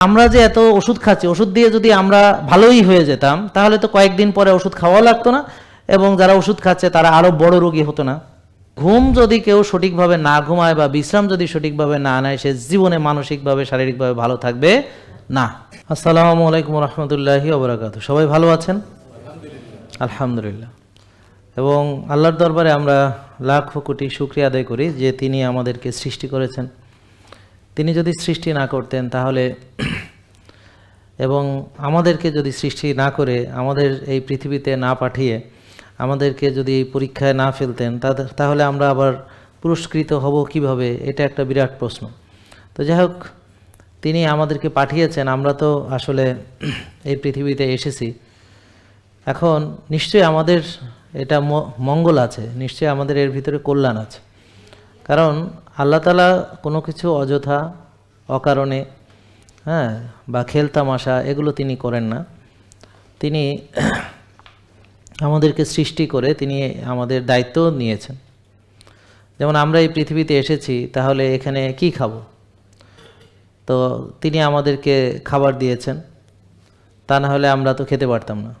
আমরা যে এত ওষুধ খাচ্ছি ওষুধ দিয়ে যদি আমরা ভালোই হয়ে যেতাম তাহলে তো কয়েকদিন পরে ওষুধ খাওয়া লাগতো না এবং যারা ওষুধ খাচ্ছে তারা আরও বড় রোগী হতো না। ঘুম যদি কেউ সঠিকভাবে না ঘুমায় বা বিশ্রাম যদি সঠিকভাবে না নেয় সে জীবনে মানসিকভাবে শারীরিকভাবে ভালো থাকবে না। আসসালামু আলাইকুম রহমতুল্লাহি ওবরাকাত সবাই ভালো আছেন? আলহামদুলিল্লাহ। এবং আল্লাহর দরবারে আমরা লাখ কোটি শুক্রিয়া আদায় করি যে তিনি আমাদেরকে সৃষ্টি করেছেন। তিনি যদি সৃষ্টি না করতেন তাহলে এবং আমাদেরকে যদি সৃষ্টি না করে আমাদের এই পৃথিবীতে না পাঠিয়ে আমাদেরকে যদি এই পরীক্ষায় না ফেলতেন তাহলে আমরা আবার পুরস্কৃত হব কীভাবে? এটা একটা বিরাট প্রশ্ন। তো যাই হোক, তিনি আমাদেরকে পাঠিয়েছেন, আমরা তো আসলে এই পৃথিবীতে এসেছি। এখন নিশ্চয়ই আমাদের এটা মঙ্গল আছে, নিশ্চয়ই আমাদের এর ভিতরে কল্যাণ আছে। কারণ আল্লাহ তালা কোনো কিছু অযথা, অকারণে হ্যাঁ বা খেলতামাশা এগুলো তিনি করেন না। তিনি আমাদেরকে সৃষ্টি করে তিনি আমাদের দায়িত্ব নিয়েছেন। যেমন আমরা এই পৃথিবীতে এসেছি, তাহলে এখানে কি খাব? তো তিনি আমাদেরকে খাবার দিয়েছেন, তা না হলে আমরা তো খেতে পারতাম না।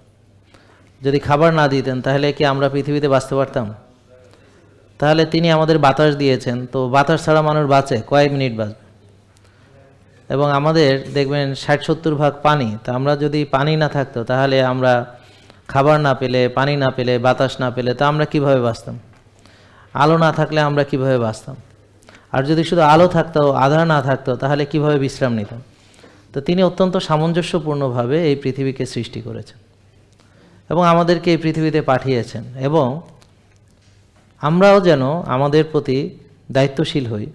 যদি খাবার না দিতেন, তাহলে কি আমরা পৃথিবীতে বাঁচতে পারতাম? তাহলে তিনি আমাদের বাতাস দিয়েছেন। তো বাতাস ছাড়া মানুষ বাঁচে, কয়েক মিনিট বাঁচবে। এবং আমাদের দেখবেন ষাট সত্তর ভাগ পানি, তা আমরা যদি পানি না থাকতো, তাহলে আমরা খাবার না পেলে, পানি না পেলে, বাতাস না পেলে, তা আমরা কীভাবে বাঁচতাম? আলো না থাকলে আমরা কীভাবে বাঁচতাম? আর যদি শুধু আলো থাকতো, আধার না থাকতো, তাহলে কীভাবে বিশ্রাম নিতাম? তো তিনি অত্যন্ত সামঞ্জস্যপূর্ণভাবে এই পৃথিবীকে সৃষ্টি করেছেন এবং আমাদেরকে এই পৃথিবীতে পাঠিয়েছেন এবং আমরাও যেন আমাদের প্রতি দায়িত্বশীল হই।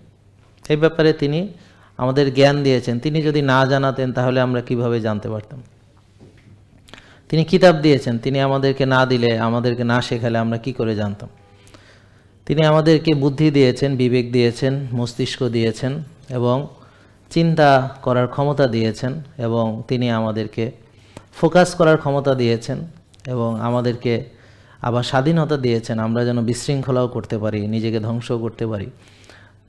এই ব্যাপারে তিনি আমাদের জ্ঞান দিয়েছেন। তিনি যদি না জানাতেন, তাহলে আমরা কীভাবে জানতে পারতাম? তিনি কিতাব দিয়েছেন। তিনি আমাদেরকে না দিলে, আমাদেরকে না শেখালে আমরা কি করে জানতাম? তিনি আমাদেরকে বুদ্ধি দিয়েছেন, বিবেক দিয়েছেন, মস্তিষ্ক দিয়েছেন এবং চিন্তা করার ক্ষমতা দিয়েছেন এবং তিনি আমাদেরকে ফোকাস করার ক্ষমতা দিয়েছেন এবং আমাদেরকে আবার স্বাধীনতা দিয়েছেন, আমরা যেন বিশৃঙ্খলাও করতে পারি, নিজেকে ধ্বংস করতে পারি।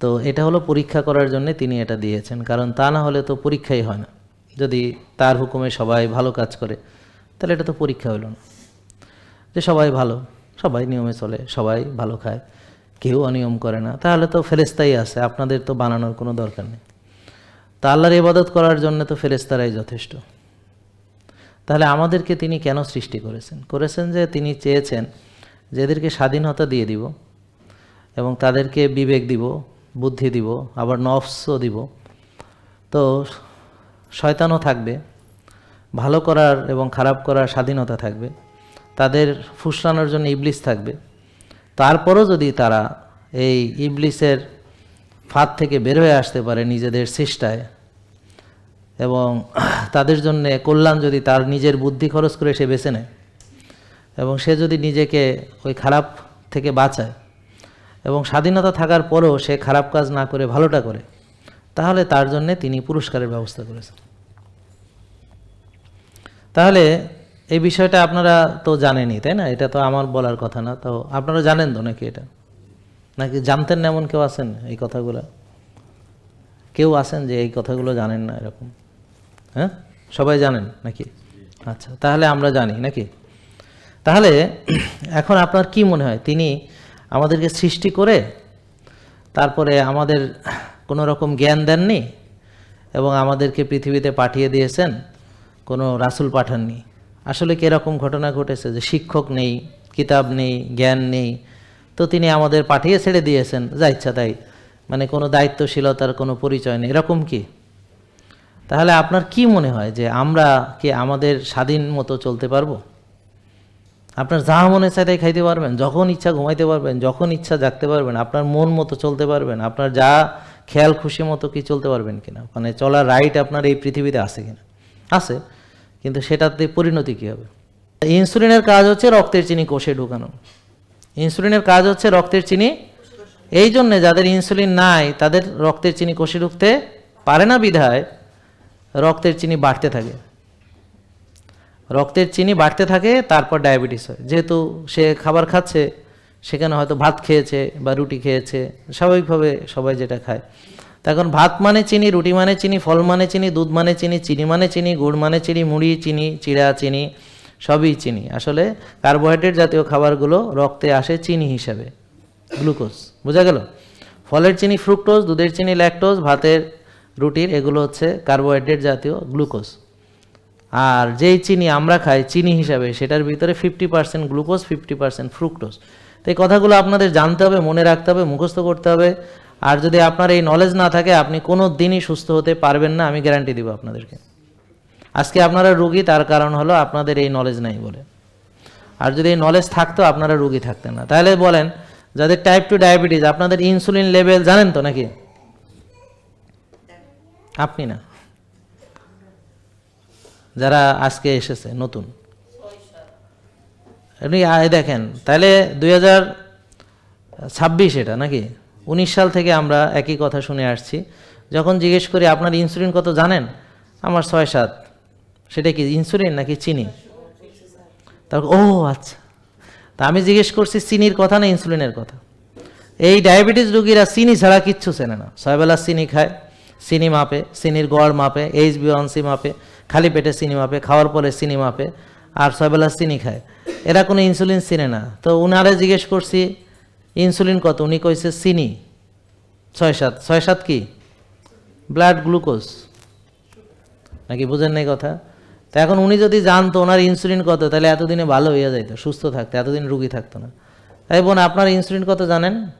তো এটা হলো পরীক্ষা করার জন্য তিনি এটা দিয়েছেন, কারণ তা না হলে তো পরীক্ষাই হয় না। যদি তার হুকুমে সবাই ভালো কাজ করে, তাহলে এটা তো পরীক্ষা হলো না। যে সবাই ভালো, সবাই নিয়মে চলে, সবাই ভালো খায়, কেউ অনিয়ম করে না, তাহলে তো ফেরেস্তাই আছে, আপনাদের তো বানানোর কোনো দরকার নেই। তা আল্লাহর ইবাদত করার জন্য তো ফেরেস্তারাই যথেষ্ট। তাহলে আমাদেরকে তিনি কেন সৃষ্টি করেছেন? করেছেন যে তিনি চেয়েছেন যে এদেরকে স্বাধীনতা দিয়ে দিব এবং তাদেরকে বিবেক দিব, বুদ্ধি দিব, আবার নফসও দিব। তো শয়তানও থাকবে, ভালো করার এবং খারাপ করার স্বাধীনতা থাকবে, তাদের ফুসলানোর জন্য ইবলিস থাকবে। তারপরও যদি তারা এই ইবলিসের ফাঁদ থেকে বের হয়ে আসতে পারে নিজেদের চেষ্টায় এবং তাদের জন্য কল্যাণ যদি তার নিজের বুদ্ধি খরচ করে সে বেছে নেয় এবং সে যদি নিজেকে ওই খারাপ থেকে বাঁচায় এবং স্বাধীনতা থাকার পরেও সে খারাপ কাজ না করে ভালোটা করে, তাহলে তার জন্যে তিনি পুরস্কারের ব্যবস্থা করেছেন। তাহলে এই বিষয়টা আপনারা তো জানেনই, তাই না? এটা তো আমার বলার কথা না। তো আপনারা জানেন তো নাকি এটা? নাকি জানতেন না এমন কেউ আছেন এই কথাগুলো? কেউ আছেন যে এই কথাগুলো জানেন না এরকম? হ্যাঁ? সবাই জানেন নাকি? আচ্ছা তাহলে আমরা জানি নাকি? তাহলে এখন আপনার কি মনে হয়? তিনি আমাদেরকে সৃষ্টি করে তারপরে আমাদের কোনো রকম জ্ঞান দেননি এবং আমাদেরকে পৃথিবীতে পাঠিয়ে দিয়েছেন, কোনো রাসূল পাঠাননি। আসলে কীরকম ঘটনা ঘটেছে যে শিক্ষক নেই, কিতাব নেই, জ্ঞান নেই, তো তিনি আমাদের পাঠিয়ে ছেড়ে দিয়েছেন, যা ইচ্ছা তাই। মানে কোনো দায়িত্বশীলতার কোনো পরিচয় নেই। এরকম কি? তাহলে আপনার কি মনে হয় যে আমরা কি আমাদের স্বাধীন মতো চলতে পারব? আপনার যা মনে চায় তাই খাইতে পারবেন, যখন ইচ্ছা ঘুমাইতে পারবেন, যখন ইচ্ছা জাগতে পারবেন, আপনার মন মতো চলতে পারবেন, আপনার যা খেয়াল খুশি মতো কি চলতে পারবেন কিনা মানে চলার রাইট আপনার এই পৃথিবীতে আছে কিনা? আছে, কিন্তু সেটাতে পরিণতি কী হবে? ইনসুলিনের কাজ হচ্ছে রক্তের চিনি কোষে ঢুকানো। ইনসুলিনের কাজ হচ্ছে রক্তের চিনি, এই জন্যে যাদের ইনসুলিন নাই, তাদের রক্তের চিনি কোষে ঢুকতে পারে না বিধায় রক্তের চিনি বাড়তে থাকে। রক্তের চিনি বাড়তে থাকে, তারপর ডায়াবেটিস হয়। যেহেতু সে খাবার খাচ্ছে, সেখানে হয়তো ভাত খেয়েছে বা রুটি খেয়েছে, স্বাভাবিকভাবে সবাই যেটা খায়। তখন ভাত মানে চিনি, রুটি মানে চিনি, ফল মানে চিনি, দুধ মানে চিনি চিনি মানে চিনি, গুড় মানে চিনি, মুড়ি চিনি, চিড়া চিনি, সবই চিনি। আসলে কার্বোহাইড্রেট জাতীয় খাবারগুলো রক্তে আসে চিনি হিসাবে, গ্লুকোজ। বোঝা গেল? ফলের চিনি ফ্রুক্টোজ, দুধের চিনি ল্যাকটোজ, ভাতের রুটির, এগুলো হচ্ছে কার্বোহাইড্রেট জাতীয় গ্লুকোজ। আর যেই চিনি আমরা খাই, চিনি হিসাবে সেটার ভিতরে fifty percent glucose fifty percent fructose তো এই কথাগুলো আপনাদের জানতে হবে, মনে রাখতে হবে, মুখস্থ করতে হবে। আর যদি আপনার এই নলেজ না থাকে, আপনি কোনো দিনই সুস্থ হতে পারবেন না, আমি গ্যারান্টি দিব আপনাদেরকে। আজকে আপনারা রুগী, তার কারণ হলো আপনাদের এই নলেজ নাই বলে। আর যদি এই নলেজ থাকতো, আপনারা রুগী থাকতেন না। তাহলে বলেন, যাদের টাইপ টু ডায়াবেটিস আপনাদের ইনসুলিন লেভেল জানেন তো নাকি? আপনি না। যারা আজকে এসেছে, নতুন। আপনি দেখেন, তাহলে দুই হাজার ছাব্বিশ এটা নাকি? উনিশ সাল থেকে আমরা একই কথা শুনে আসছি। যখন জিজ্ঞেস করি, আপনার ইনসুলিন কত জানেন? আমার ছয় সাত। সেটা কি ইনসুলিন নাকি চিনি? তারপর ও আচ্ছা। তা আমি জিজ্ঞেস করছি, চিনির কথা না ইনসুলিনের কথা? এই ডায়াবেটিস রোগীরা চিনি ছাড়া কিচ্ছু চেনে না। ছয়বেলা চিনি খায়। চিনি মাপে চিনির গড় মাপে এইচ বিওয়ানসি মাপে, খালি পেটে চিনি মাপে, খাওয়ার পরে চিনি মাপে, আর ছয়বেলা চিনি খায়। এরা কোনো ইনসুলিন চিনে না। তো উনারে জিজ্ঞেস করছি ইনসুলিন কত? উনি কইছে চিনি ছয় সাত। ছয় সাত কি? ব্লাড গ্লুকোজ নাকি বুঝেন নাই কথা? তা এখন উনি যদি জানতো ওনার ইনসুলিন কত, তাহলে এতদিনে ভালো হয়ে যাইতো, সুস্থ থাকতো, এতদিন রুগী থাকতো না। তাই বোন, আপনার ইনসুলিন কত জানেন?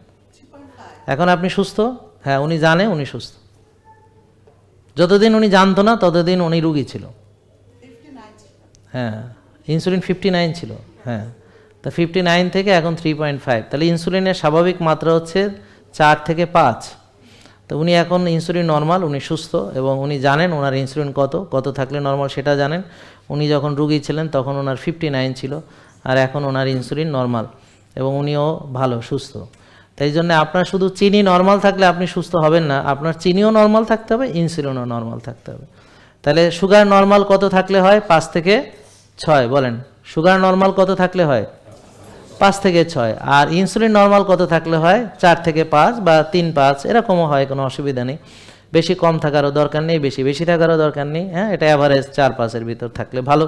এখন আপনি সুস্থ? হ্যাঁ উনি জানে, উনি সুস্থ। যতদিন উনি জানতো না, ততদিন উনি রুগী ছিল। হ্যাঁ ইনসুলিন ফিফটি নাইন ছিল হ্যাঁ। তা ফিফটি নাইন থেকে এখন থ্রি পয়েন্ট ফাইভ তাহলে ইনসুলিনের স্বাভাবিক মাত্রা হচ্ছে চার থেকে পাঁচ। তো উনি এখন ইনসুলিন নর্মাল উনি সুস্থ এবং উনি জানেন ওনার ইনসুলিন কত কত থাকলে নর্মাল সেটা জানেন। উনি যখন রুগী ছিলেন, তখন ওনার ফিফটি নাইন ছিল, আর এখন ওনার ইনসুলিন নর্মাল এবং উনিও ভালো, সুস্থ। তাই জন্য আপনার শুধু চিনি নর্মাল থাকলে আপনি সুস্থ হবেন না। আপনার চিনিও নর্মাল থাকতে হবে ইনসুলিনও নর্মাল থাকতে হবে। তাহলে সুগার নর্মাল কত থাকলে হয়? পাঁচ থেকে ছয়, বলেন। সুগার নর্মাল কত থাকলে হয়? পাঁচ থেকে ছয়। আর ইনসুলিন নর্মাল কত থাকলে হয়? চার থেকে পাঁচ বা তিন পাঁচ, এরকমও হয়, কোনো অসুবিধা নেই। বেশি কম থাকারও দরকার নেই, বেশি বেশি থাকারও দরকার নেই হ্যাঁ? এটা অ্যাভারেজ চার পাঁচের ভিতর থাকলে ভালো।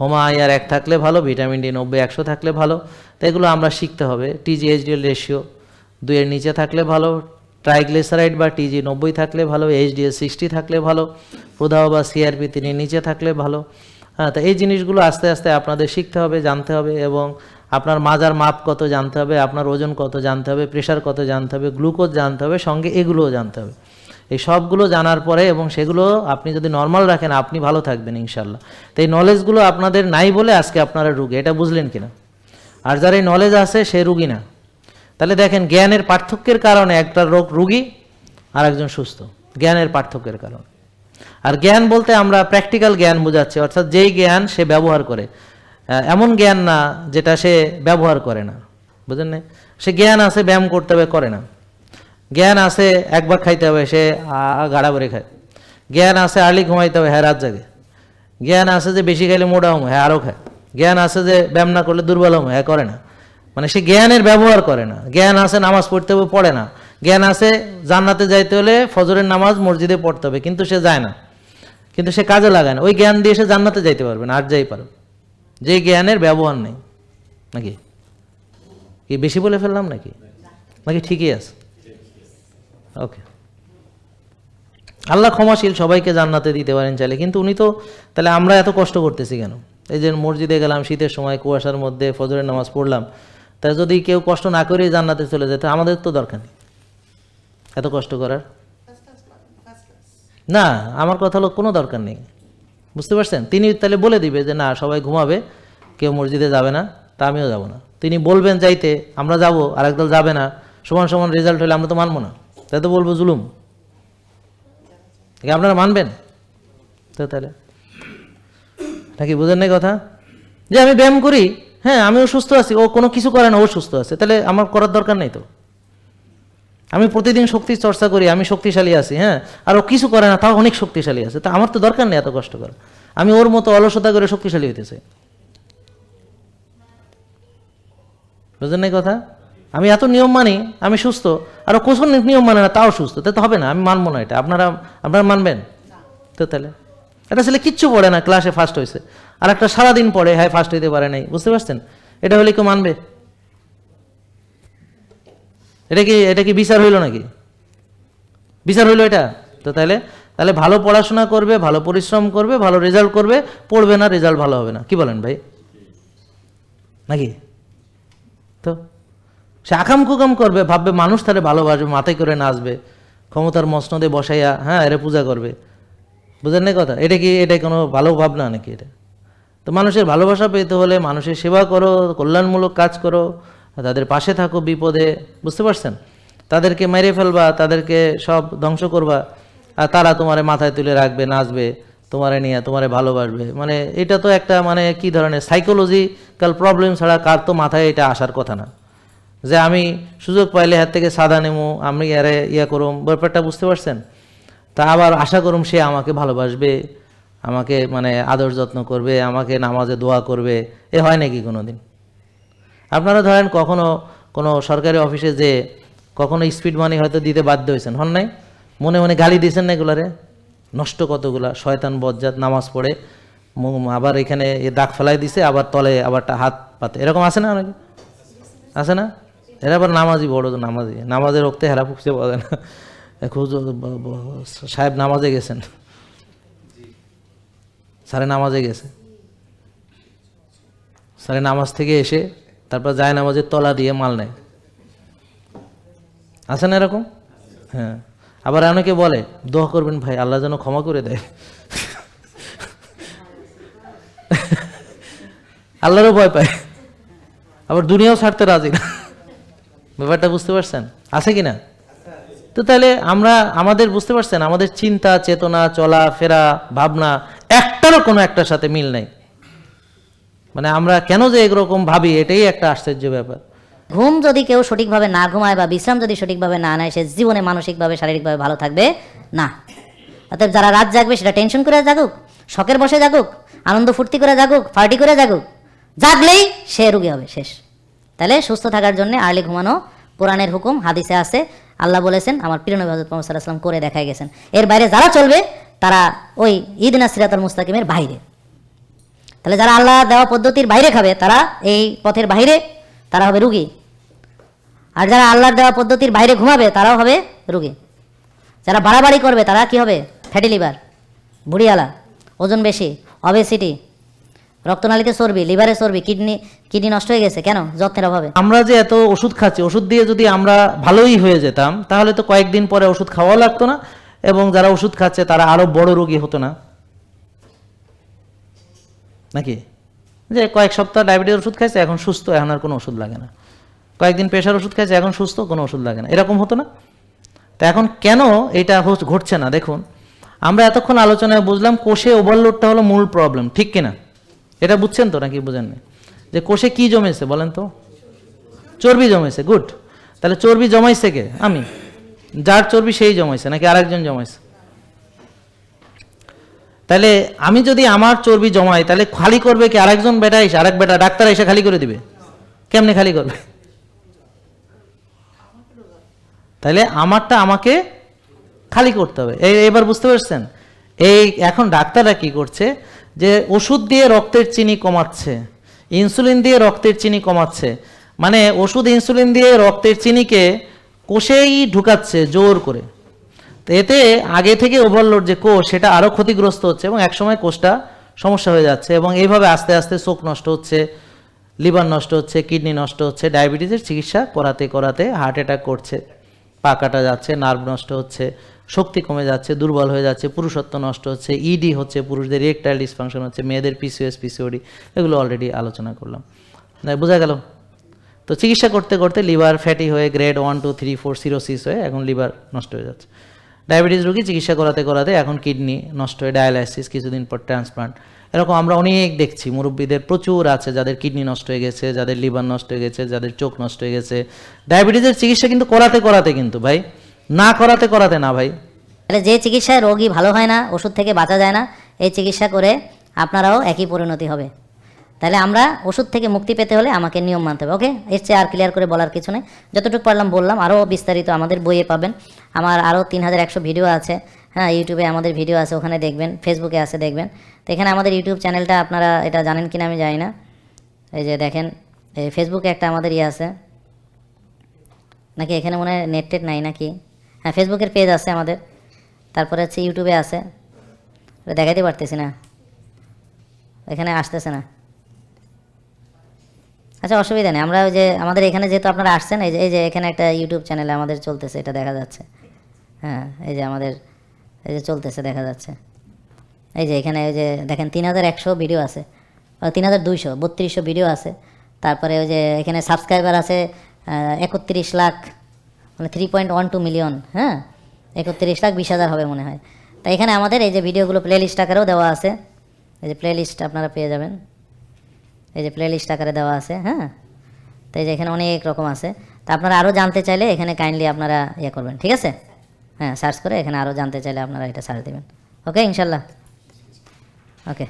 হোমা আইআর এক থাকলে ভালো ভিটামিন ডি নব্বই, একশো থাকলে ভালো। তো এগুলো আমরা শিখতে হবে টিজিএইচডিএল রেশিও দুইয়ের নিচে থাকলে ভালো, ট্রাইগ্লিসারাইড বা টিজি নব্বই থাকলে ভালো, এইচডিএস সিক্সটি থাকলে ভালো, প্রদাহ বা সিআরপি তিনি নিচে থাকলে ভালো। হ্যাঁ তো এই জিনিসগুলো আস্তে আস্তে আপনাদের শিখতে হবে, জানতে হবে এবং আপনার মাজার মাপ কত জানতে হবে, আপনার ওজন কত জানতে হবে, প্রেশার কত জানতে হবে, গ্লুকোজ জানতে হবে, সঙ্গে এগুলোও জানতে হবে। এই সবগুলো জানার পরে এবং সেগুলো আপনি যদি নর্মাল রাখেন, আপনি ভালো থাকবেন ইনশাল্লাহ তো এই নলেজগুলো আপনাদের নাই বলে আজকে আপনারা রুগী, এটা বুঝলেন কিনা? আর যার এই নলেজ আছে, সে রুগী না। তাহলে দেখেন, জ্ঞানের পার্থক্যের কারণে একটা রোগ রুগী আর একজন সুস্থ। জ্ঞানের পার্থক্যের কারণে। আর জ্ঞান বলতে আমরা প্র্যাকটিক্যাল জ্ঞান বোঝাচ্ছি, অর্থাৎ যেই জ্ঞান সে ব্যবহার করে। এমন জ্ঞান না যেটা সে ব্যবহার করে না। বুঝলেন না সে জ্ঞান আছে, ব্যায়াম করতে হবে, করে না। জ্ঞান আছে, একবার খাইতে হবে, সে আ- গাড়া করে খায়। জ্ঞান আছে, আর্লি ঘুমাইতে হবে হ্যাঁ রাত জাগে। জ্ঞান আছে যে বেশি খাইলে মোটা হম হ্যাঁ আরও খায়। জ্ঞান আছে যে ব্যায়াম না করলে দুর্বল হম হ্যাঁ করে না। মানে সে জ্ঞানের ব্যবহার করে না। জ্ঞান আছে, নামাজ পড়তে হবে, পড়ে না। জ্ঞান আছে, জান্নাতে যাইতে হলে ফজরের নামাজ মসজিদে পড়তে হবে, কিন্তু সে যায় না। কিন্তু সে কাজে লাগায় না। ওই জ্ঞান দিয়ে সে জান্নাতে যাইতে পারবে না, আর যাই পারবে যে জ্ঞানের ব্যবহার নেই, নাকি? কি বেশি বলে ফেললাম নাকি? নাকি ঠিকই আছে? ওকে। আল্লাহ ক্ষমাশীল সবাইকে জান্নাতে দিতে পারেন চাইলে, কিন্তু উনি তো, তাহলে আমরা এত কষ্ট করতেছি কেন? এই যে মসজিদে গেলাম, শীতের সময়, কুয়াশার মধ্যে ফজরের নামাজ পড়লাম তা যদি কেউ কষ্ট না করে জান্নাতে চলে যেত আমাদের তো দরকার নেই। এত কষ্ট করার? না, আমার কথা হলো কোনো দরকার নেই। বুঝতে পারছেন? তিনি তাহলে বলে দিবে যে, না, সবাই ঘুমাবে, কেউ মসজিদে যাবে না, তা আমিও যাব না। তিনি বলবেন যাইতে, আমরা যাব আর একদল যাবে না, সমান সমান রেজাল্ট হলে আমরা তো মানবো না। তাই তো বলব জুলুম। আপনারা মানবেন? তো তাহলে। নাকি বুঝেন নাই কথা? যে আমি ব্যায়াম করি হ্যাঁ আমিও সুস্থ আছি। ও কোনো কিছু করে না, ও সুস্থ আছে। তাহলে আমার করার দরকার নেই তো? আমি প্রতিদিন শক্তি চর্চা করি, আমি শক্তিশালী আছি হ্যাঁ? আর ও কিছু করে না, তাও অনেক শক্তিশালী আছে। তা আমার তো দরকার নেই এত কষ্ট করা। আমি ওর মতো অলসতা করে শক্তিশালী হইতে চাই বুঝলেন নাই কথা? আমি এত নিয়ম মানি, আমি সুস্থ। আর ও কোন নিয়ম মানে না, তাও সুস্থ। তাই তো হবে না, আমি মানবো না এটা। আপনারা আপনারা মানবেন? তো তাহলে? এটা ছেলে কিচ্ছু পড়ে না ক্লাসে ফার্স্ট হয়েছে আর একটা সারাদিন পড়ে হ্যাঁ ফার্স্ট হইতে পারে নাই। বুঝতে পারছেন? এটা হলে কেউ মানবে? এটা কি এটা কি বিচার হইল নাকি? বিচার হইল এটা? তো তাহলে তাহলে ভালো পড়াশোনা করবে, ভালো পরিশ্রম করবে, ভালো রেজাল্ট করবে, পড়বে না রেজাল্ট ভালো হবে না। কি বলেন ভাই? নাকি? তো? সে আকাম কুকাম করবে, ভাববে মানুষ তাহলে ভালোবাসবে, মাথায় করে নাচবে, ক্ষমতার মসনদে বসাইয়া হ্যাঁ এরে পূজা করবে। বুঝেন না কথা? এটা কি, এটা কোনো ভালো ভাবনা নাকি এটা? তো মানুষের ভালোবাসা পেতে হলে মানুষের সেবা করো, কল্যাণমূলক কাজ করো, তাদের পাশে থাকো বিপদে, বুঝতে পারছেন? তাদেরকে মেরে ফেলবা, তাদেরকে সব ধ্বংস করবা, আর তারা তোমারে মাথায় তুলে রাখবে, নাচবে, তোমারে নিয়ে, তোমারে ভালোবাসবে। মানে এটা তো একটা মানে কি ধরনের সাইকোলজিক্যাল প্রবলেম ছাড়া কার তো মাথায় এটা আসার কথা না। যে আমি সুযোগ পাইলে হাত থেকে সাদা নেমু, আমি আরে ইয়া করুম, ব্যাপারটা বুঝতে পারছেন? তা আবার আশা করুম সে আমাকে ভালোবাসবে আমাকে মানে আদর যত্ন করবে, আমাকে নামাজে দোয়া করবে। এ হয় নাকি কোনো দিন আপনারা ধরেন কখনো কোনো সরকারি অফিসে যে কখনো স্পিড মানি হয়তো দিতে বাধ্য হয়েছেন, হন নাই? মনে মনে গালি দিয়েছেন না এগুলারে? নষ্ট কতগুলা, শয়তান বজ্জাত নামাজ পড়ে আবার এখানে এ দাগ ফেলাই দিছে, আবার তলে আবার হাত পাতে। এরকম আছে না অনেকে? আছে না? এরা আবার নামাজি, বড় নামাজি। নামাজের রক্তে হেরা ফুকছে বলে না। সাহেব নামাজে গেছেন। স্যারে নামাজে গেছে। স্যারে নামাজ থেকে এসে তারপর যায় নামাজের তলা দিয়ে মাল নেয়। আছে না এরকম? হ্যাঁ। আবার অনেকে বলে, দোয়া করবেন ভাই, আল্লাহ যেন ক্ষমা করে দেয়। আল্লাহরও ভয় পায়। আবার দুনিয়াও ছাড়তে রাজি না। ব্যাপারটা বুঝতে পারছেন? আছে কি না? তো তাহলে আমরা, আমাদের বুঝতে পারছেন, আমাদের চিন্তা, চেতনা চলা ফেরা ভাবনা একটারও কোনো একটার সাথে মিল নাই। মানে আমরা কেন যে এরকম ভাবি, এটাই একটা আশ্চর্য ব্যাপার। ঘুম যদি কেউ সঠিকভাবে না ঘুমায় বা বিশ্রাম যদি সঠিকভাবে না নেয়, সে জীবনে মানসিকভাবে, শারীরিকভাবে ভালো থাকবে? না। অতএব যারা রাত জাগবে, সেটা টেনশন করে জাগুক, শখের বসে জাগুক, আনন্দ ফুর্তি করে জাগুক, পার্টি করে জাগুক, জাগলেই সে রুগী হবে, শেষ। তাহলে সুস্থ থাকার জন্য আর্লি ঘুমানো কোরআনের হুকুম, হাদিসে আছে, আল্লাহ বলেছেন, আমার প্রিয় নবী হজরত মোহাম্মদ সাল্লাহ করে দেখাই গেছেন। এর বাইরে যারা চলবে তারা ওই ঈদ নাসিরাতুল মুস্তাকিমের বাইরে। তাহলে যারা আল্লাহ দেওয়া পদ্ধতির বাইরে খাবে, তারা এই পথের বাইরে, তারা হবে রুগী। আর যারা আল্লাহর দেওয়া পদ্ধতির বাইরে ঘুমাবে, তারাও হবে রুগী। যারা বাড়াবাড়ি করবে, তারা কি হবে? ফ্যাটি লিভার, বুড়িয়ালা, ওজন বেশি অবেসিটি রক্তনালীতে চর্বি, লিভারে চর্বি, কিডনি কিডনি নষ্ট হয়ে গেছে, কেন? যত্নের অভাবে। আমরা যে এত ওষুধ খাচ্ছি, ওষুধ দিয়ে যদি আমরা ভালোই হয়ে যেতাম, তাহলে তো কয়েকদিন পরে ওষুধ খাওয়াও লাগতো না এবং যারা ওষুধ খাচ্ছে, তারা আরও বড় রোগী হতো না? নাকি? যে কয়েক সপ্তাহ ডায়াবেটিস ওষুধ খাইছে, এখন সুস্থ, এখন আর কোনো ওষুধ লাগে না। কয়েকদিন প্রেশার ওষুধ খাইছে, এখন সুস্থ, কোনো ওষুধ লাগে না। এরকম হতো না? তো এখন কেন এটা ঘটছে না? দেখুন, আমরা এতক্ষণ আলোচনায় বুঝলাম কোষে ওভারলোডটা হলো মূল প্রবলেম ঠিক কিনা? এটা বুঝছেন তো নাকি বুঝেন না যে কোষে কি জমেছে, বলেন তো? চর্বি জমেছে গুড তাহলে চর্বি জমাইছে কে? আমি। যার চর্বি সেই জমাইছে, নাকি আরেকজন জমাইছে? তাহলে আমি যদি আমার চর্বি জমাই তাহলে খালি করবে কি আরেকজন বেটা এসে, আরেক বেটা ডাক্তার এসে খালি করে দিবে? কেমনে খালি করবে? তাহলে আমারটা আমাকে খালি করতে হবে। এই এবার বুঝতে পারছেন? এই এখন ডাক্তাররা কি করছে? যে ওষুধ দিয়ে রক্তের চিনি কমাচ্ছে, ইনসুলিন দিয়ে রক্তের চিনি কমাচ্ছে। মানে ওষুধ, ইনসুলিন দিয়ে রক্তের চিনিকে কোষেই ঢুকাচ্ছে জোর করে। তো এতে আগে থেকে ওভারলোড যে কোষ, সেটা আরও ক্ষতিগ্রস্ত হচ্ছে এবং একসময় কোষটা সমস্যা হয়ে যাচ্ছে এবং এইভাবে আস্তে আস্তে চোখ নষ্ট হচ্ছে, লিভার নষ্ট হচ্ছে, কিডনি নষ্ট হচ্ছে, ডায়াবেটিসের চিকিৎসা করাতে করাতে হার্ট অ্যাটাক করছে, পা কাটা যাচ্ছে নার্ভ নষ্ট হচ্ছে, শক্তি কমে যাচ্ছে, দুর্বল হয়ে যাচ্ছে, পুরুষত্ব নষ্ট হচ্ছে ইডি হচ্ছে, পুরুষদের রিয়েকটাইল ডিসফাংশন হচ্ছে, মেয়েদের পিসিওএস পিসিওডি এগুলো অলরেডি আলোচনা করলাম। বোঝা গেল? তো চিকিৎসা করতে করতে লিভার ফ্যাটি হয়ে grade one, two, three, four cirrhosis হয়ে এখন লিভার নষ্ট হয়ে যাচ্ছে। ডায়াবেটিস রোগী চিকিৎসা করাতে করাতে এখন কিডনি নষ্ট হয়ে ডায়ালাইসিস, কিছুদিন পর ট্রান্সপ্লান্ট। এরকম আমরা অনেক দেখছি, মুরব্বীদের প্রচুর আছে যাদের কিডনি নষ্ট হয়ে গেছে, যাদের লিভার নষ্ট হয়ে গেছে, যাদের চোখ নষ্ট হয়ে গেছে। ডায়াবেটিসের চিকিৎসা কিন্তু করাতে করাতে কিন্তু, ভাই। না করাতে করাতে না, ভাই। যে চিকিৎসায় রোগী ভালো হয় না, ওষুধ থেকে বাঁচা যায় না, এই চিকিৎসা করে আপনারাও একই পরিণতি হবে। তাহলে আমরা ওষুধ থেকে মুক্তি পেতে হলে আমাকে নিয়ম মানতে হবে ওকে এর চেয়ে আর ক্লিয়ার করে বলার কিছু নেই। যতটুকু পারলাম বললাম আরও বিস্তারিত আমাদের বইয়ে পাবেন। আমার আরও তিন হাজার একশো ভিডিও আছে হ্যাঁ ইউটিউবে আমাদের ভিডিও আছে, ওখানে দেখবেন ফেসবুকে আছে, দেখবেন। তো এখানে আমাদের ইউটিউব চ্যানেলটা আপনারা এটা জানেন কিনা আমি জানি না। এই যে দেখেন, এই ফেসবুকে একটা আমাদের ইয়ে আছে। নাকি এখানে মনে হয় নেট টেট নাই নাকি? হ্যাঁ ফেসবুকের পেজ আছে আমাদের। তারপরে হচ্ছে ইউটিউবে আছে। ওটা দেখাইতে পারতেছি না। এখানে আসতেছে না। আচ্ছা অসুবিধা নেই। আমরা ওই যে, আমাদের এখানে যেহেতু আপনারা আসছেন, এই যে এই যে এখানে একটা ইউটিউব চ্যানেল আমাদের চলতেছে, এটা দেখা যাচ্ছে। হ্যাঁ এই যে আমাদের, এই যে চলতেছে, দেখা যাচ্ছে। এই যে এখানে ওই যে, দেখেন, তিন হাজার একশো ভিডিও আছে। তিন হাজার দুইশো, বত্রিশশো ভিডিও আছে। তারপরে ওই যে, এখানে সাবস্ক্রাইবার আছে একত্রিশ লাখ মানে three point one two million হ্যাঁ? একত্রিশ লাখ বিশ হাজার হবে মনে হয়। তা এখানে আমাদের এই যে ভিডিওগুলো প্লে লিস্ট আকারেও দেওয়া আছে। এই যে প্লে লিস্ট আপনারা পেয়ে যাবেন। এই যে প্লেলিস্ট আকারে দেওয়া আছে হ্যাঁ? তো এই যে এখানে অনেক রকম আছে। তা আপনারা আরও জানতে চাইলে এখানে কাইন্ডলি আপনারা ইয়ে করবেন, ঠিক আছে? হ্যাঁ সার্চ করে এখানে আরও জানতে চাইলে আপনারা এটা সার্চ দেবেন। ওকে ইনশাল্লাহ। ওকে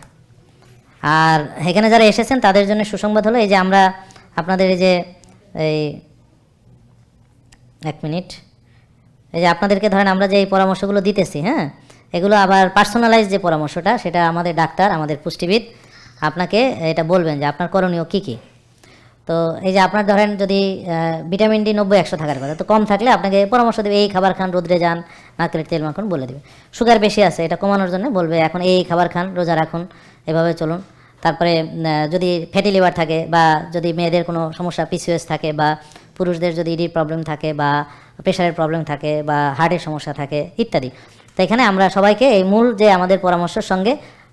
আর এখানে যারা এসেছেন, তাদের জন্য সুসংবাদ হলো, এই যে আমরা আপনাদের এই যে এই এক মিনিট। এই যে আপনাদেরকে ধরেন আমরা যে এই পরামর্শগুলো দিতেছি হ্যাঁ? এগুলো আবার পার্সোনালাইজ যে পরামর্শটা, সেটা আমাদের ডাক্তার, আমাদের পুষ্টিবিদ আপনাকে এটা বলবেন যে আপনার করণীয় কী কী? তো এই যে আপনার ধরেন যদি ভিটামিন ডি নব্বই একশো থাকার কথা, তো কম থাকলে আপনাকে পরামর্শ দেবে, এই খাবার খান, রোদ্রে যান, নারকেলের তেল মাখন বলে দেবে। সুগার বেশি আছে, এটা কমানোর জন্য বলবে, এখন এই খাবার খান, রোজা রাখুন, এভাবে চলুন। তারপরে যদি ফ্যাটি লিভার থাকে বা যদি মেয়েদের কোনো সমস্যা পিসিওএস থাকে বা পুরুষদের যদি ইডির প্রবলেম থাকে বা প্রেশারের প্রবলেম থাকে বা হার্টের সমস্যা থাকে, ইত্যাদি। তো এখানে আমরা সবাইকে এই মূল যে আমাদের পরামর্শের সঙ্গে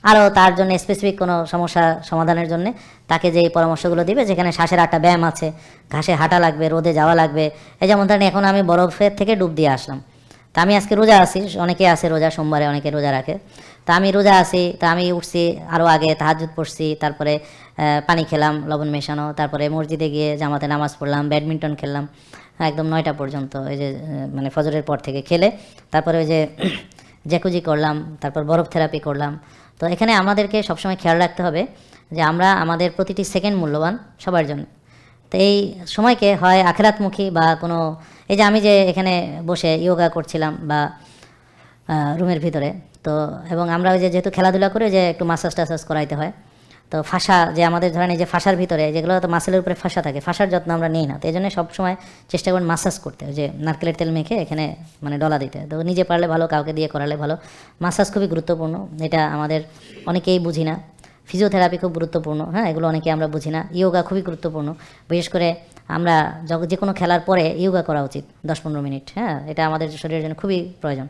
আরও তার জন্য স্পেসিফিক কোনো সমস্যা সমাধানের জন্য তাকে যে পরামর্শগুলো দিবে, যেখানে শ্বাসের একটা ব্যায়াম আছে, ঘাসে হাঁটা লাগবে, রোদে যাওয়া লাগবে, এই যেমন ধরেন এখন আমি বরফের থেকে ডুব দিয়ে আসলাম। তা আমি আজকে রোজা আছি, অনেকে আছে রোজা, সোমবারে অনেকে রোজা রাখে। তা আমি রোজা আছি, তা আমি উঠছি আরও আগে তাহাজুদ পড়ছি, তারপরে পানি খেলাম, লবণ মেশানো, তারপরে মসজিদে গিয়ে জামাতে নামাজ পড়লাম, ব্যাডমিন্টন খেললাম, একদম নয়টা পর্যন্ত এই যে মানে ফজরের পর থেকে খেলে, তারপরে ওই যে জ্যাকুজি করলাম, তারপর বরফ থেরাপি করলাম তো এখানে আমাদেরকে সবসময় খেয়াল রাখতে হবে যে আমরা আমাদের প্রতিটি সেকেন্ড মূল্যবান সবার জন্য। তো এই সময়কে হয় আখেরাতমুখী বা কোনো, এই যে আমি যে এখানে বসে ইয়োগা করছিলাম বা রুমের ভিতরে, তো এবং আমরা ওই যে যেহেতু খেলাধুলা করে যে একটু মাসাজ টাসাজ করাইতে হয় তো ফাঁসা, যে আমাদের ধরেন এই যে ফাঁসার ভিতরে, যেগুলো তো মাসেলের উপরে ফাঁসা থাকে, ফাঁসার যত্ন আমরা নিই না। তো এই জন্য সবসময় চেষ্টা করবেন মাসাজ করতে যে নারকেলের তেল মেখে এখানে মানে ডলা দিতে। তো নিজে পারলে ভালো, কাউকে দিয়ে করালে ভালো। মাসাজ খুবই গুরুত্বপূর্ণ, এটা আমাদের অনেকেই বুঝি না। ফিজিওথেরাপি খুব গুরুত্বপূর্ণ হ্যাঁ এগুলো অনেকে আমরা বুঝি না। ইয়োগা খুবই গুরুত্বপূর্ণ, বিশেষ করে আমরা যে কোনো খেলার পরে ইয়োগা করা উচিত দশ পনেরো মিনিট হ্যাঁ এটা আমাদের শরীরের জন্য খুবই প্রয়োজন।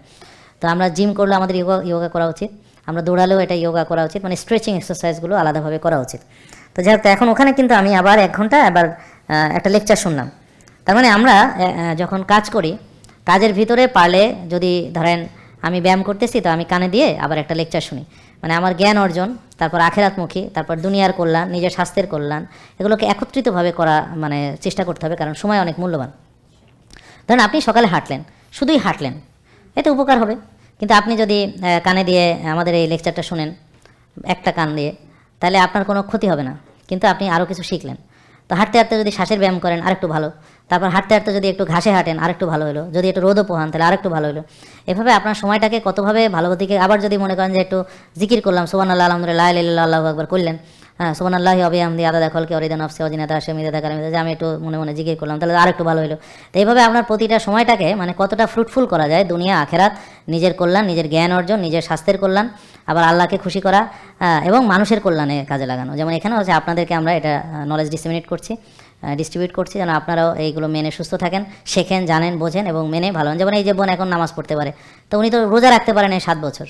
তো আমরা জিম করলে আমাদের ইয়োগা ইয়োগা করা উচিত। আমরা দৌড়ালেও এটা ইয়োগা করা উচিত মানে স্ট্রেচিং এক্সারসাইজগুলো আলাদাভাবে করা উচিত। তো যাই হোক এখন ওখানে কিন্তু আমি আবার এক ঘণ্টা আবার একটা লেকচার শুনলাম। তার মানে আমরা যখন কাজ করি, কাজের ভিতরে পারলে যদি ধরেন আমি ব্যায়াম করতেছি, তো আমি কানে দিয়ে আবার একটা লেকচার শুনি। মানে আমার জ্ঞান অর্জন, তারপর আখেরাতমুখী, তারপর দুনিয়ার কল্যাণ, নিজের স্বাস্থ্যের কল্যাণ, এগুলোকে একত্রিতভাবে করা মানে চেষ্টা করতে হবে, কারণ সময় অনেক মূল্যবান। ধরেন আপনি সকালে হাঁটলেন, শুধুই হাঁটলেন, এতে উপকার হবে। কিন্তু আপনি যদি কানে দিয়ে আমাদের এই লেকচারটা শুনেন, একটা কান দিয়ে, তাহলে আপনার কোনো ক্ষতি হবে না। কিন্তু আপনি আরও কিছু শিখলেন। তো হাঁটতে হাঁটতে যদি শ্বাসের ব্যায়াম করেন, আরেকটু ভালো। তারপর হাঁটতে হাঁটতে যদি একটু ঘাসে হাঁটেন, আরেকটু ভালো হলো। যদি একটু রোদও পোহান, তাহলে আরেকটু ভালো হলো। এভাবে আপনার সময়টাকে কতভাবে ভালো দিকে আবার যদি মনে করেন যে একটু জিকির করলাম সোবান আল্লাহ আলহামদুলিল্লাহ আল্লাহ একবার করলেন হ্যাঁ সোবান আল্লাহ অবি আমদি আদা দেখল কে অরিদান অফসে অজিনা দাসে, মিদা দেখা যে আমি একটু মনে মনে জিকির করলাম, তাহলে আরেকটু ভালো হলো তো এইভাবে আপনার প্রতিটা সময়টাকে মানে কতটা ফ্রুটফুল করা যায়, দুনিয়া, আখেরাত, নিজের কল্যাণ, নিজের জ্ঞান অর্জন, নিজের স্বাস্থ্যের কল্যাণ, আবার আল্লাহকে খুশি করা এবং মানুষের কল্যাণে কাজে লাগানো। যেমন এখানে হচ্ছে আপনাদেরকে আমরা এটা নলেজ ডিসিমিনেট করছি ডিস্ট্রিবিউট করছি, যেন আপনারাও এইগুলো মেনে সুস্থ থাকেন, শেখেন, জানেন, বোঝেন, এবং মেনে ভালো যেমন এই যে বোন এখন নামাজ পড়তে পারে, তো উনি তো রোজা রাখতে পারেন এই সাত বছর।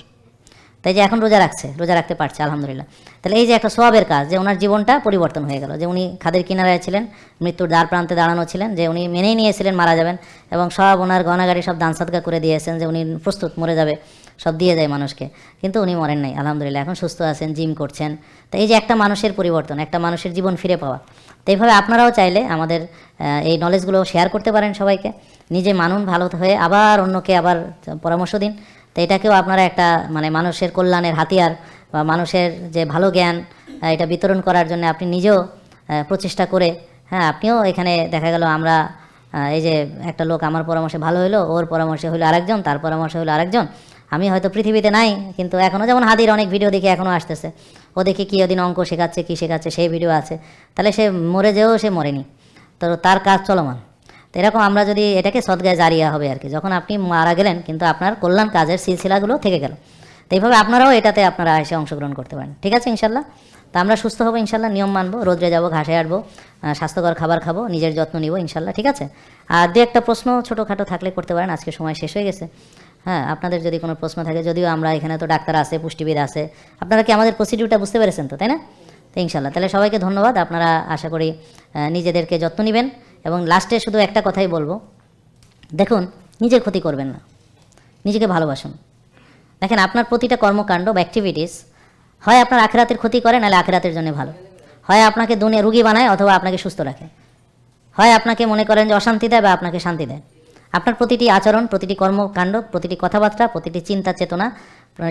তাই যে এখন রোজা রাখছে, রোজা রাখতে পারছে, আলহামদুলিল্লাহ। তাহলে এই যে একটা সোয়াবের কাজ, যে ওনার জীবনটা পরিবর্তন হয়ে গেল, যে উনি খাদের কিনারায় ছিলেন, মৃত্যুর দ্বার প্রান্তে দাঁড়ানো ছিলেন, যে উনি মেনেই নিয়েছিলেন মারা যাবেন, এবং সব ওনার গহনাগাড়ি সব দান সাদকা করে দিয়েছেন, যে উনি প্রস্তুত মরে যাবে, সব দিয়ে যায় মানুষকে। কিন্তু উনি মরেন নাই, আলহামদুলিল্লাহ, এখন সুস্থ আছেন, জিম করছেন। তো এই যে একটা মানুষের পরিবর্তন, একটা মানুষের জীবন ফিরে পাওয়া, তো এইভাবে আপনারাও চাইলে আমাদের এই নলেজগুলো শেয়ার করতে পারেন সবাইকে। নিজে মানুন, ভালো হয়ে আবার অন্যকে আবার পরামর্শ দিন। তো এটাকেও আপনারা একটা মানে মানুষের কল্যাণের হাতিয়ার বা মানুষের যে ভালো জ্ঞান এটা বিতরণ করার জন্য আপনি নিজেও প্রচেষ্টা করে হ্যাঁ আপনিও এখানে দেখা গেল আমরা এই যে একটা লোক আমার পরামর্শে ভালো হলো ওর পরামর্শে হলো আরেকজন, তার পরামর্শে হলো আরেকজন। আমি হয়তো পৃথিবীতে নাই, কিন্তু এখনও যেমন হাদির অনেক ভিডিও দেখে এখনও আসতেছে। ও দেখে কী ওদিন অঙ্ক শেখাচ্ছে, কী শেখাচ্ছে, সেই ভিডিও আছে। তাহলে সে মরে যেও, সে মরেনি। তো তার কাজ চলমান। তো এরকম আমরা যদি এটাকে সদগায় জারিয়া হবে আর কি, যখন আপনি মারা গেলেন, কিন্তু আপনার কল্যাণ কাজের সিলসিলাগুলো থেকে গেল। তো এইভাবে আপনারাও এটাতে আপনারা এসে অংশগ্রহণ করতে পারেন। ঠিক আছে, ইনশাল্লাহ? তো আমরা সুস্থ হব, ইনশাল্লাহ, নিয়ম মানবো, রোদ্রে যাব, ঘাসে আটবো স্বাস্থ্যকর খাবার খাব, নিজের যত্ন নিব, ইনশাল্লাহ, ঠিক আছে? আর দু একটা প্রশ্ন ছোটোখাটো থাকলে করতে পারেন, আজকে সময় শেষ হয়ে গেছে। হ্যাঁ আপনাদের যদি কোনো প্রশ্ন থাকে, যদিও আমরা এখানে তো ডাক্তার আছে, পুষ্টিবিদ আছে, আপনারা কি আমাদের প্রসিডিউরটা বুঝতে পেরেছেন তো, তাই না? তো ইনশাল্লাহ, তাহলে সবাইকে ধন্যবাদ, আপনারা আশা করি নিজেদেরকে যত্ন নেবেন। এবং লাস্টে শুধু একটা কথাই বলব। দেখুন নিজের ক্ষতি করবেন না। নিজেকে ভালোবাসুন। দেখেন, আপনার প্রতিটা কর্মকাণ্ড বা অ্যাক্টিভিটিস হয় আপনার আখেরাতের ক্ষতি করে, নাহলে আখেরাতের জন্য ভালো। হয় আপনাকে দুনিয়া রুগী বানায়, অথবা আপনাকে সুস্থ রাখে। হয় আপনাকে মনে করেন যে অশান্তি দেয় বা আপনাকে শান্তি দেয়। আপনার প্রতিটি আচরণ, প্রতিটি কর্মকাণ্ড, প্রতিটি কথাবার্তা, প্রতিটি চিন্তা, চেতনা,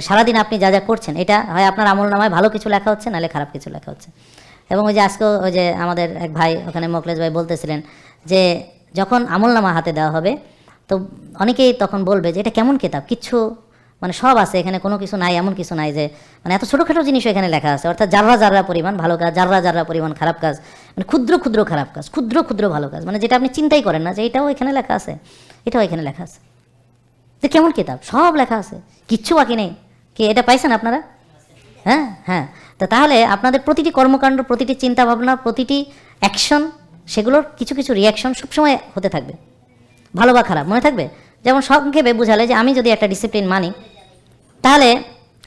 সারাদিন আপনি যা যা করছেন, এটা হয় আপনার আমল নামায় ভালো কিছু লেখা হচ্ছে, নাহলে খারাপ কিছু লেখা হচ্ছে। এবং ওই যে আজকেও ওই যে আমাদের এক ভাই, ওখানে মোকলেশ ভাই বলতেছিলেন যে যখন আমল নামা হাতে দেওয়া হবে, তো অনেকেই তখন বলবে যে এটা কেমন কিতাব? কিচ্ছু মানে সব আছে, এখানে কোনো কিছু নাই, এমন কিছু নাই যে মানে এত ছোটোখাটো জিনিসও এখানে লেখা আছে। অর্থাৎ জাররা জাররা পরিমাণ, ভালো কাজ, জাররা জাররা পরিমাণ, খারাপ কাজ মানে ক্ষুদ্র ক্ষুদ্র খারাপ কাজ, ক্ষুদ্র ক্ষুদ্র ভালো কাজ মানে যেটা আপনি চিন্তাই করেন না যে এটাও এখানে লেখা আছে, এটাও এখানে লেখা আছে। যে কেমন কিতাব? সব লেখা আছে, কিচ্ছু বাকি নেই। কি, এটা পাইছেন আপনারা? হ্যাঁ হ্যাঁ। তা তাহলে আপনাদের প্রতিটি কর্মকাণ্ড, প্রতিটি চিন্তা ভাবনা প্রতিটি অ্যাকশন সেগুলোর কিছু কিছু রিয়াকশন সবসময় হতে থাকবে। ভালো বা খারাপ, মনে থাকবে? যেমন সংক্ষেপে বোঝালে যে আমি যদি একটা ডিসিপ্লিন মানি, তাহলে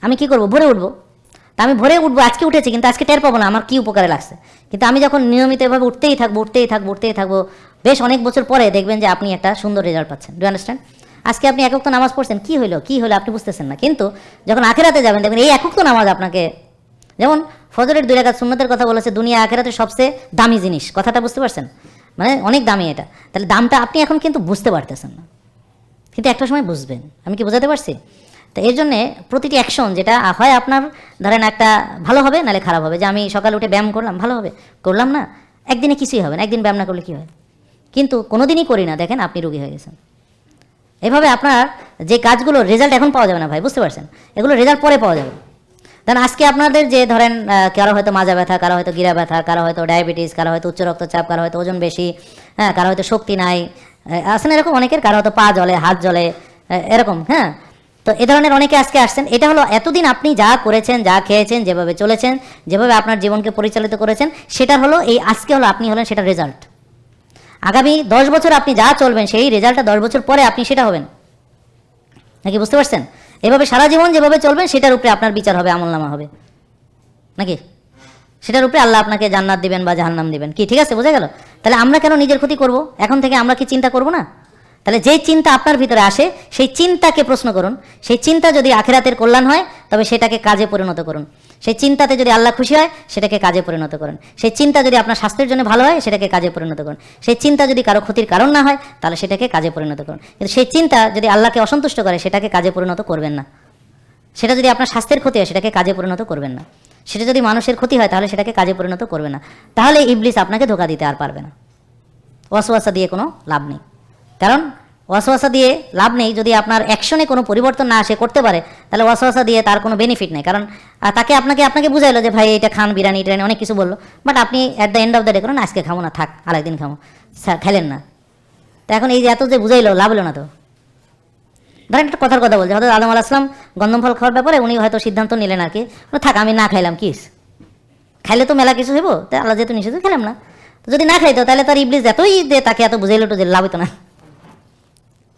আমি কি করব? ভোরে উঠবো। তা আমি ভোরে উঠবো, আজকে উঠেছি, কিন্তু আজকে টের পাবো না, আমার কী উপকারে লাগছে? কিন্তু আমি যখন নিয়মিত এভাবে উঠতেই থাকব উঠতেই থাকব উঠতেই থাকব, বেশ অনেক বছর পরে দেখবেন যে আপনি একটা সুন্দর রেজাল্ট পাচ্ছেন। ডু আন্ডারস্ট্যান্ড আজকে আপনি একক তো নামাজ পড়ছেন, কী হলো কী হলো আপনি বুঝতেছেন না। কিন্তু যখন আখেরাতে যাবেন, দেখবেন এই একক তো নামাজ আপনাকে যেমন ফজরের দুই রাকাত সুন্নতের কথা বলেছে, দুনিয়া আখেরাতে সবচেয়ে দামি জিনিস। কথাটা বুঝতে পারছেন? মানে অনেক দামি এটা। তাহলে দামটা আপনি এখন কিন্তু বুঝতে পারতেছেন না। কিন্তু একটা সময় বুঝবেন। আমি কি বোঝাতে পারছি? তো এর জন্যে প্রতিটি অ্যাকশন যেটা হয় আপনার, ধরেন একটা ভালো হবে, নাহলে খারাপ হবে। যে আমি সকালে উঠে ব্যায়াম করলাম, ভালো হবে। করলাম না, একদিনে কিছুই হবে না। একদিন ব্যায়াম না করলে কী হয়? কিন্তু কোনোদিনই করি না। দেখেন আপনি রুগী হয়ে গেছেন। এভাবে আপনার যে কাজগুলো রেজাল্ট এখন পাওয়া যাবে না ভাই, বুঝতে পারছেন? এগুলো রেজাল্ট পরে পাওয়া যাবে। দেন আজকে আপনাদের যে ধরেন কারও হয়তো মাজা ব্যথা কারও হয়তো গিরা ব্যথা কারও হয়তো ডায়াবেটিস কারও হয়তো উচ্চ রক্তচাপ কারও হয়তো ওজন বেশি হ্যাঁ কারও হয়তো শক্তি নাই আসেন এরকম অনেকের কারও হয়তো পা জ্বলে হাত আহ, এরকম হ্যাঁ। তো এ ধরনের অনেকে আজকে আসছেন। এটা হলো এতদিন আপনি যা করেছেন যা খেয়েছেন যেভাবে চলেছেন যেভাবে আপনার জীবনকে পরিচালিত করেছেন সেটা হলো এই আজকে হলো আপনি হলেন সেটা রেজাল্ট আগামী দশ বছর আপনি যা চলবেন সেই রেজাল্টটা দশ বছর পরে আপনি সেটা হবেন। নাকি বুঝতে পারছেন? এভাবে সারা জীবন যেভাবে চলবেন সেটার উপরে আপনার বিচার হবে, আমলনামা হবে। নাকি? সেটার উপরে আল্লাহ আপনাকে জান্নাত দিবেন বা জাহান্নাম দিবেন। কি, ঠিক আছে, বোঝা গেল? তাহলে আমরা কেন নিজের ক্ষতি করব? এখন থেকে আমরা কি চিন্তা করব না? তাহলে যে চিন্তা আপনার ভিতরে আসে, সেই চিন্তাকে প্রশ্ন করুন। সেই চিন্তা যদি আখেরাতের কল্যাণ হয়, তবে সেটাকে কাজে পরিণত করুন। সেই চিন্তাতে যদি আল্লাহ খুশি হয়, সেটাকে কাজে পরিণত করুন। সেই চিন্তা যদি আপনার স্বাস্থ্যের জন্য ভালো হয়, সেটাকে কাজে পরিণত করুন। সেই চিন্তা যদি কারও ক্ষতির কারণ না হয়, তাহলে সেটাকে কাজে পরিণত করুন। কিন্তু সেই চিন্তা যদি আল্লাহকে অসন্তুষ্ট করে, সেটাকে কাজে পরিণত করবেন না। সেটা যদি আপনার স্বাস্থ্যের ক্ষতি হয়, সেটাকে কাজে পরিণত করবেন না। সেটা যদি মানুষের ক্ষতি হয়, তাহলে সেটাকে কাজে পরিণত করবে না। তাহলে ইবলিস আপনাকে ধোকা দিতে আর পারবে না। ওয়াসওয়াসা দিয়ে কোনো লাভ নেই। কারণ ওয়াসওয়াসা দিয়ে লাভ নেই, যদি আপনার অ্যাকশনে কোনো পরিবর্তন না আসে, করতে পারে, তাহলে ওয়াসওয়াসা দিয়ে তার কোনো বেনিফিট নেই। কারণ তাকে আপনাকে আপনাকে বুঝাইলো যে, ভাই, এটা খান বিরিয়ানি টিরানি অনেক কিছু বলল। বাট আপনি at the end of the day করেন, আজকে খাব না, থাক, আরেকদিন খাব। খেলেন না। তো এখন এই যে এত যে বুঝাইলো, লাভ হলো না তো? ধরেন একটা কথার কথা বলছে, হয়তো আদম আলাহিসাম গন্ধম ফল খাওয়ার ব্যাপারে উনি হয়তো সিদ্ধান্ত নিলেন আর কি থাক, আমি না খাইলাম কিস খাইলে তো মেলা কিছু হইব তাই আল্লাহ যেহেতু নিষেধ খেলাম না। যদি না খাইতো, তাহলে তার ইবলিস এতই যে তাকে এত বুঝাইলো তো যে লাভ হতো না।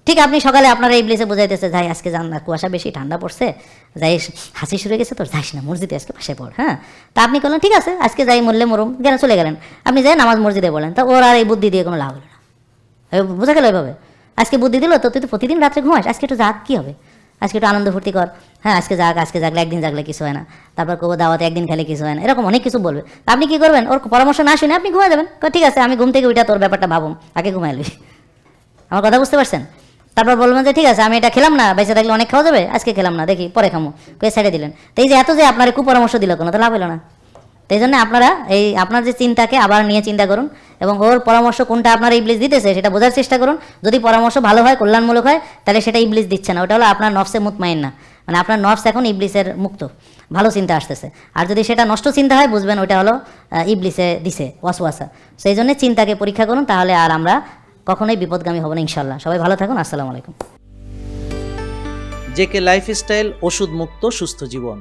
ঠিক আপনি সকালে আপনার ইবলিসে বুঝাইতেছে, যাই, আজকে যান না কুয়াশা বেশি, ঠান্ডা পড়ছে। যাই, হাসি শুরু গেছে তোর যাইস না, মসজিদে আজকে পাশে পড় হ্যাঁ? তা আপনি করলেন, ঠিক আছে, আজকে যাই, মরলে মরুম। কেন চলে গেলেন। আপনি যাই, নামাজ মসজিদে বলেন তা ওর আর এই বুদ্ধি দিয়ে কোনো লাভ হলো না। বোঝা গেল এভাবে? আজকে বুদ্ধি দিল তো, তুই তো প্রতিদিন রাত্রে ঘুমাস, আজকে একটু যাক কী হবে? আজকে একটু আনন্দ ফুর্তি কর। হ্যাঁ আজকে যাক আজকে জাগলে একদিন জাগলে কিছু হয় না। তারপর কবো দাওয়াতে একদিন খেলে কিছু হয় না। এরকম অনেক কিছু বলবে। তা আপনি কী করবেন? ওর পরামর্শ না শুনে আপনি ঘুমাই যাবেন। ঠিক আছে, আমি ঘুম থেকে উঠা তোর ব্যাপারটা ভাবুন আগে ঘুমাইলি আমার কথা বুঝতে পারছেন? তারপর বলবেন যে, ঠিক আছে, আমি এটা খেলাম না, বেঁচে থাকলে অনেক খাওয়া যাবে, আজকে খেলাম না, দেখি, পরে খামো। কয়ে ছেড়ে দিলেন। তো এই যে এত যে আপনার কুপরামর্শ দিল কোনো, তো লাভ হলো না। তো এই জন্য আপনারা এই আপনার যে চিন্তাকে আবার নিয়ে চিন্তা করুন এবং ওর পরামর্শ কোনটা আপনার ইবলিস দিতেছে সেটা বোঝার চেষ্টা করুন। যদি পরামর্শ ভালো হয়, কল্যাণমূলক হয়, তাহলে সেটা ইবলিস দিচ্ছে না, ওটা হলো আপনার নফসে মুতমাইন না। মানে আপনার নফস এখন ইবলিসের মুক্ত, ভালো চিন্তা আসতেছে। আর যদি সেটা নষ্ট চিন্তা হয়, বুঝবেন ওইটা হলো ইবলিসে দিছে, ওয়াসওয়াসা। সেই জন্য চিন্তাকে পরীক্ষা করুন, তাহলে আর আমরা কখনোই বিপদগামী হব না ইনশাল্লাহ সবাই ভালো থাকুন, আসসালামু আলাইকুম। জেকে লাইফস্টাইল ওষুধ মুক্ত সুস্থ জীবন।